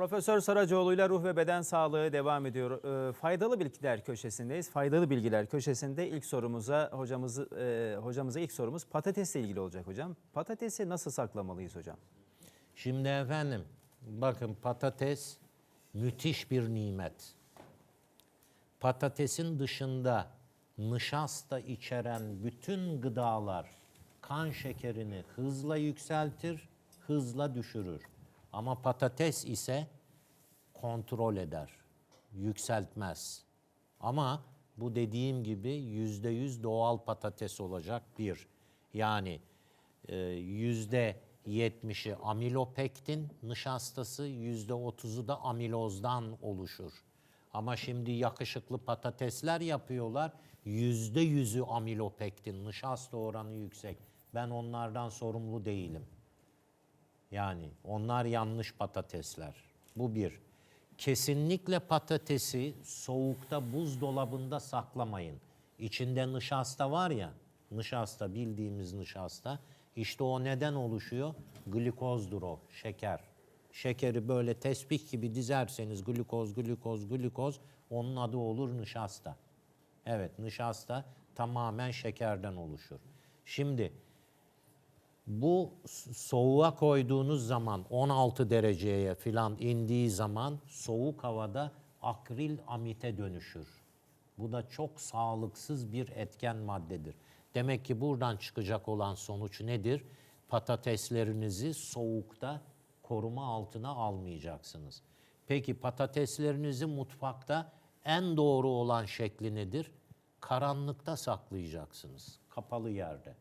Profesör Saracoğlu ile ruh ve beden sağlığı devam ediyor. Ee, faydalı bilgiler köşesindeyiz. Faydalı bilgiler köşesinde ilk sorumuza hocamızı e, hocamıza ilk sorumuz patatesle ilgili olacak hocam. Patatesi nasıl saklamalıyız hocam? Şimdi efendim bakın patates müthiş bir nimet. Patatesin dışında nişasta içeren bütün gıdalar kan şekerini hızla yükseltir, hızla düşürür. Ama patates ise kontrol eder, yükseltmez. Ama bu dediğim gibi yüzde yüz doğal patates olacak bir. Yani e, yüzde yetmişi amilopektin nişastası, yüzde otuzu da amilozdan oluşur. Ama şimdi yakışıklı patatesler yapıyorlar. Yüzde yüzü amilopektin, nişasta oranı yüksek. Ben onlardan sorumlu değilim. Yani onlar yanlış patatesler. Bu bir. Kesinlikle patatesi soğukta buzdolabında saklamayın. İçinde nişasta var ya, nişasta bildiğimiz nişasta. İşte o neden oluşuyor? Glikozdur o, şeker. Şekeri böyle tesbih gibi dizerseniz glikoz, glikoz, glikoz onun adı olur nişasta. Evet, nişasta tamamen şekerden oluşur. Şimdi bu soğuğa koyduğunuz zaman 16 dereceye filan indiği zaman soğuk havada akril amite dönüşür. Bu da çok sağlıksız bir etken maddedir. Demek ki buradan çıkacak olan sonuç nedir? Patateslerinizi soğukta koruma altına almayacaksınız. Peki patateslerinizi mutfakta en doğru olan şekli nedir? Karanlıkta saklayacaksınız. Kapalı yerde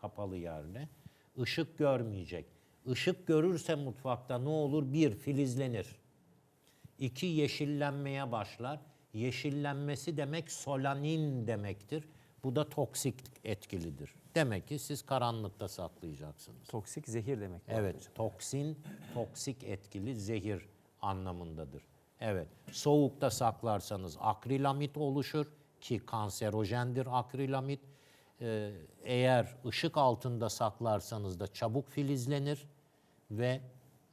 kapalı yerde. Işık görmeyecek. Işık görürse mutfakta ne olur? Bir, filizlenir. İki, yeşillenmeye başlar. Yeşillenmesi demek solanin demektir. Bu da toksik etkilidir. Demek ki siz karanlıkta saklayacaksınız. Toksik zehir demek. Evet, hocam. toksin, toksik etkili zehir anlamındadır. Evet, soğukta saklarsanız akrilamit oluşur ki kanserojendir akrilamit. Ee, eğer ışık altında saklarsanız da çabuk filizlenir ve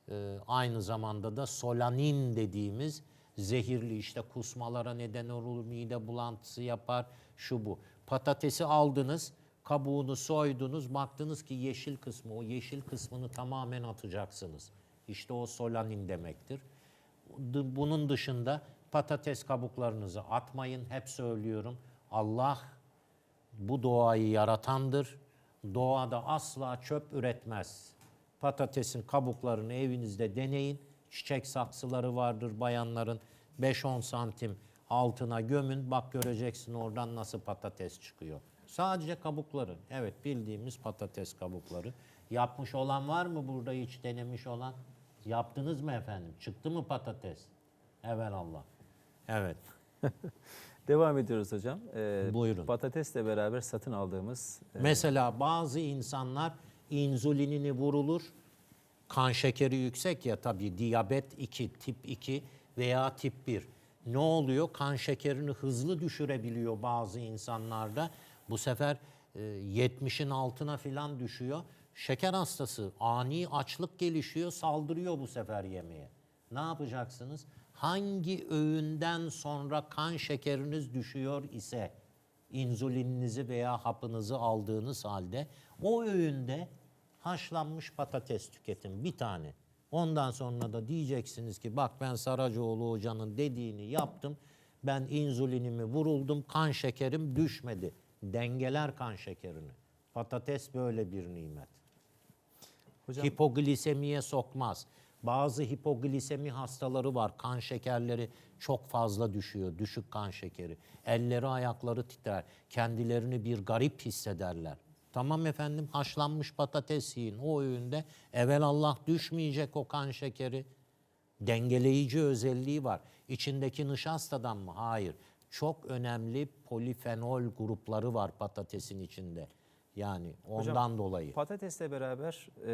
e, aynı zamanda da solanin dediğimiz zehirli işte kusmalara neden olur, mide bulantısı yapar, şu bu. Patatesi aldınız, kabuğunu soydunuz, baktınız ki yeşil kısmı, o yeşil kısmını tamamen atacaksınız. İşte o solanin demektir. Bunun dışında patates kabuklarınızı atmayın, hep söylüyorum. Allah bu doğayı yaratandır. Doğada asla çöp üretmez. Patatesin kabuklarını evinizde deneyin. Çiçek saksıları vardır bayanların. 5-10 santim altına gömün. Bak göreceksin oradan nasıl patates çıkıyor. Sadece kabukları. Evet bildiğimiz patates kabukları. Yapmış olan var mı burada hiç denemiş olan? Yaptınız mı efendim? Çıktı mı patates? Evelallah. Evet. Devam ediyoruz hocam. Ee, Buyurun. Patatesle beraber satın aldığımız e, Mesela bazı insanlar insülinini vurulur. Kan şekeri yüksek ya tabii diyabet 2, tip 2 veya tip 1. Ne oluyor? Kan şekerini hızlı düşürebiliyor bazı insanlarda. Bu sefer e, 70'in altına filan düşüyor. Şeker hastası ani açlık gelişiyor, saldırıyor bu sefer yemeğe. Ne yapacaksınız? Hangi öğünden sonra kan şekeriniz düşüyor ise insülininizi veya hapınızı aldığınız halde o öğünde haşlanmış patates tüketin bir tane. Ondan sonra da diyeceksiniz ki bak ben Saracoğlu hocanın dediğini yaptım. Ben insülinimi vuruldum, kan şekerim düşmedi. Dengeler kan şekerini. Patates böyle bir nimet. hocam Hipoglisemiye sokmaz. Bazı hipoglisemi hastaları var. Kan şekerleri çok fazla düşüyor. Düşük kan şekeri. Elleri ayakları titrer. Kendilerini bir garip hissederler. Tamam efendim haşlanmış patates yiyin. O öğünde evelallah düşmeyecek o kan şekeri. Dengeleyici özelliği var. İçindeki nişastadan mı? Hayır. Çok önemli polifenol grupları var patatesin içinde. Yani ondan dolayı. patatesle beraber e,